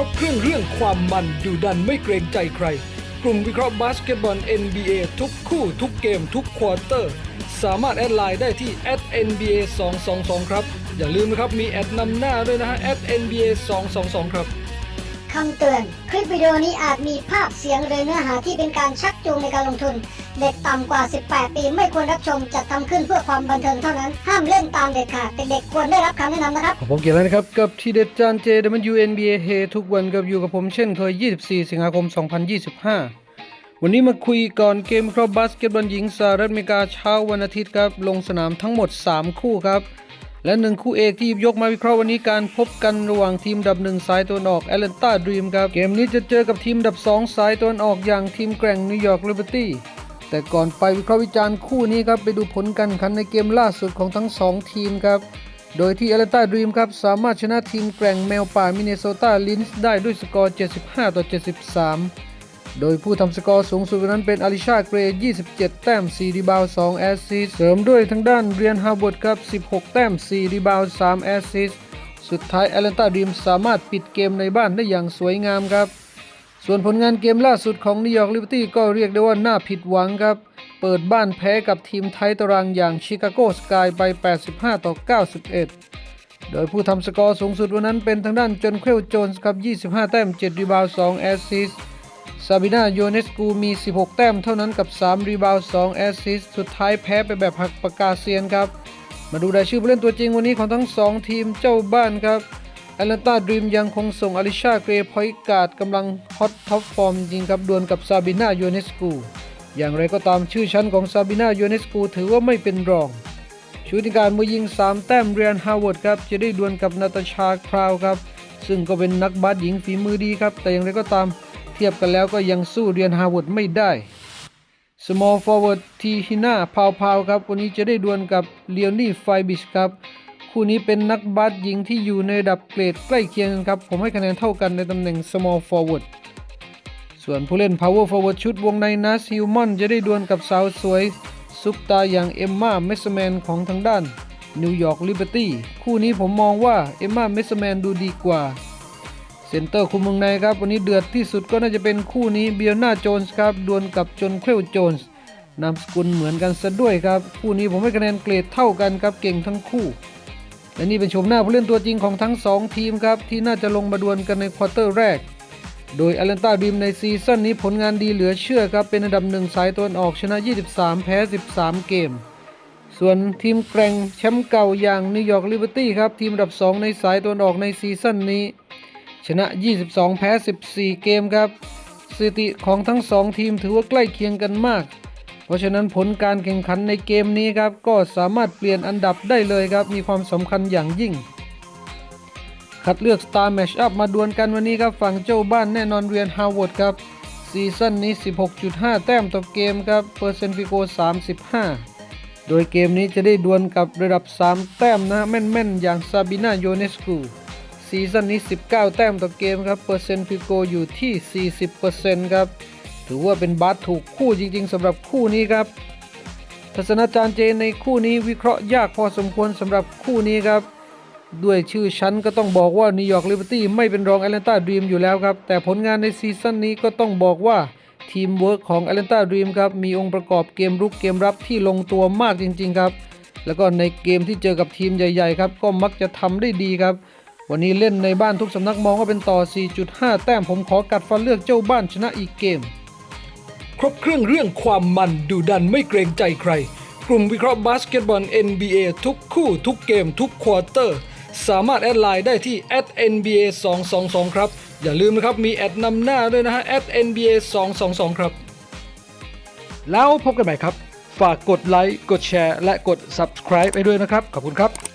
รบเครื่องเรื่องความมันดุดันไม่เกรงใจใคร กลุ่มวิเคราะห์บาสเกตบอล NBA ทุกคู่ทุกเกมทุกควอเตอร์ สามารถแอดไลน์ได้ที่ @nba 222ครับ อย่าลืมนะครับมีแอดนำหน้าด้วยนะฮะ @nba 222ครับ คำเตือน คลิปวิดีโอนี้อาจมีภาพเสียงหรือเนื้อหาที่เป็นการชักจูงในการลงทุน เด็กต่ำกว่า 18 ปีไม่ควรรับชมจัดทำขึ้นเพื่อความบันเทิงเท่านั้น ห้ามเล่นตามเด็ดขาดเด็กๆควรได้รับคำแนะนำนะครับ ผมเกียรติแล้วนะครับ กับทีเด็ดจานเจ WNBA เฮทุกวันกับอยู่กับผมเช่นเคย 24 สิงหาคม 2025 วันนี้มาคุยก่อนเกมครอบบาสเกตบอลหญิงสหรัฐอเมริกาเช้าวันอาทิตย์ครับลงสนามทั้งหมด 3 คู่ครับ และหนึ่งคู่เอกที่ยกมาวิเคราะห์วันนี้การพบกันระหว่างทีมดับหนึ่งสายตะวันออกแอตแลนตาดรีมครับ เกมนี้จะเจอกับทีมดับ 2 สายตะวันออกอย่างทีมแกร่งนิวยอร์กลิเบอร์ตี้แต่ก่อนไปวิเคราะห์วิจารณ์คู่นี้ครับ ไปดูผลการขันในเกมล่าสุดของทั้ง 2 ทีมครับ โดยที่แอตแลนตาดรีมครับ สามารถชนะทีมแกร่งแมวป่ามินเนโซตาลินส์ได้ด้วยสกอร์ 75 ต่อ 73 โดยผู้ทำสกอร์สูงสุดนั้นเป็นอลิชาเกรย27 แต้ม 4 รีบาว 2 แอสซิสเสริมด้วยทางด้านเรียนฮาร์วาร์ดครับ 16 แต้ม 4 รีบาว 3 แอสซิสสุดท้ายแอตแลนตาดีมสามารถปิดเกมในบ้านได้อย่างสวยงามครับ ส่วนผลงานเกมล่าสุดของนิวยอร์กลิเบอร์ตี้ก็เรียกได้ว่าน่าผิดหวังครับ เปิดบ้านแพ้กับทีมไทยตารางอย่างชิคาโกสกายไป 85 ต่อ 91โดยผู้ทำสกอร์สูงสุดวันนั้นเป็นทางด้านจนเคลโจนส์ครับ 25 แต้ม 7 รีบาว 2 แอสซิสต์ ซาบิน่าโยเนสกูมี 16 แต้มเท่านั้นกับ 3 รีบาวด์2แอสซิสต์สุดท้ายแพ้ไปแบบหักปากกาเซียนครับ มาดูรายชื่อผู้เล่นตัวจริงวันนี้ของทั้ง 2 ทีมเจ้าบ้านครับแอตแลนตาดรีมยังคงส่งอลิชาเกรย์พอยต์การ์ดกำลังฮอตท็อปฟอร์มจริงครับดวลกับซาบิน่าโยเนสกูอย่างไรก็ตามชื่อชั้นของซาบิน่าโยเนสกูถือว่าไม่เป็นรองชูติการมือยิง 3 แต้มเรียนฮาวเวิร์ดครับจะได้ดวลกับนาตาชาคราวครับ ซึ่งก็เป็นนักบาสหญิงฝีมือดีครับ แต่อย่างไรก็ตาม ทียบกันแล้วก็ยังสู้เรียนฮาวเวิร์ดไม่ได้ small forward ทีฮิน่าพาวพาวครับวันนี้จะได้ดวลกับเลียนี่ไฟบิชครับ คู่นี้เป็นนักบาสหญิงที่อยู่ในระดับเกรดใกล้เคียงกันครับ ผมให้คะแนนเท่ากันในตำแหน่ง small forward ส่วนผู้เล่น power forward ชุดวงในนัสฮิวมอนจะได้ดวลกับสาวสวย ซุปตาอย่างเอมมาเมสแมนของทางด้านนิวยอร์กลิเบอร์ตี้คู่นี้ผมมองว่าเอมมาเมสแมนดูดีกว่า เซนเตอร์คุมเมืองในครับ วันนี้เดือดที่สุดก็น่าจะเป็นคู่นี้เบียนาโจนส์ครับดวลกับจนเคลโจนส์นามสกุลเหมือนกันซะด้วยครับ คู่นี้ผมให้คะแนนเกรดเท่ากันครับเก่งทั้งคู่ และนี่เป็นชมหน้าผู้เล่นตัวจริงของทั้ง 2 ทีมครับ ที่น่าจะลงมาดวลกันในควอเตอร์แรก โดยแอตแลนตาดีมในซีซั่นนี้ผลงานดีเหลือเชื่อครับ เป็นอันดับหนึ่งสายตะวันออกชนะ 23 แพ้ 13 เกม ส่วนทีมแกร่งแชมป์เก่าอย่างนิวยอร์กลิเบอร์ตี้ครับทีมอันดับ 2 ในสายตะวันออกในซีซั่นนี้ ชนะ 22 แพ้ 14 เกมครับ สถิติของทั้ง 2 ทีมถือว่าใกล้เคียงกันมาก เพราะฉะนั้นผลการแข่งขันในเกมนี้ครับ ก็สามารถเปลี่ยนอันดับได้เลยครับ มีความสำคัญอย่างยิ่ง คัดเลือก Star Match Up มาดวลกันวันนี้ครับ ฝั่งเจ้าบ้านแน่นอนเรียนฮาวเวิร์ดครับ ซีซั่นนี้ 16.5 แต้มต่อเกมครับ เปอร์เซ็นต์ฟิโก 35โดยเกมนี้จะได้ดวลกับระดับ 3 แต้มนะแม่น ๆ อย่างซาบิน่าโยเนสกู ซีซั่นนี้ 19 แต้มต่อเกมครับ เปอร์เซ็นต์ฟิโกอยู่ที่ 40%ครับ ถือว่าเป็นบาสถูกคู่จริง ๆสำหรับคู่นี้ครับ ทัศนาจารย์เจในคู่นี้วิเคราะห์ยากพอสมควรสำหรับคู่นี้ครับ ด้วยชื่อชั้นก็ต้องบอกว่านิวยอร์กลิเบอร์ตี้ไม่เป็นรองแอตแลนตาดรีมอยู่แล้วครับ แต่ผลงานในซีซั่นนี้ก็ต้องบอกว่าทีมเวิร์กของแอตแลนตาดรีมครับมีองค์ประกอบเกมรุกเกมรับที่ลงตัวมากจริง ๆ ครับ แล้วก็ในเกมที่เจอกับทีมใหญ่ ๆ ครับ ก็มักจะทำได้ดีครับ วันนี้เล่นในบ้านทุกสำนักมองว่าเป็นต่อ 4.5 แต้มผมขอกัดฟันเลือกเจ้าบ้านชนะอีกเกม ครบเครื่องเรื่องความมันดุดันไม่เกรงใจใคร กลุ่มวิเคราะห์บาสเกตบอล NBA ทุกคู่ทุกเกมทุกควอเตอร์ สามารถแอดไลน์ได้ที่ @nba 222ครับ อย่าลืมนะครับมีแอดนำหน้าด้วยนะฮะ @nba 222ครับ แล้วพบกันใหม่ครับ ฝากกดไลค์กดแชร์และกด subscribe ไปด้วยนะครับ ขอบคุณครับ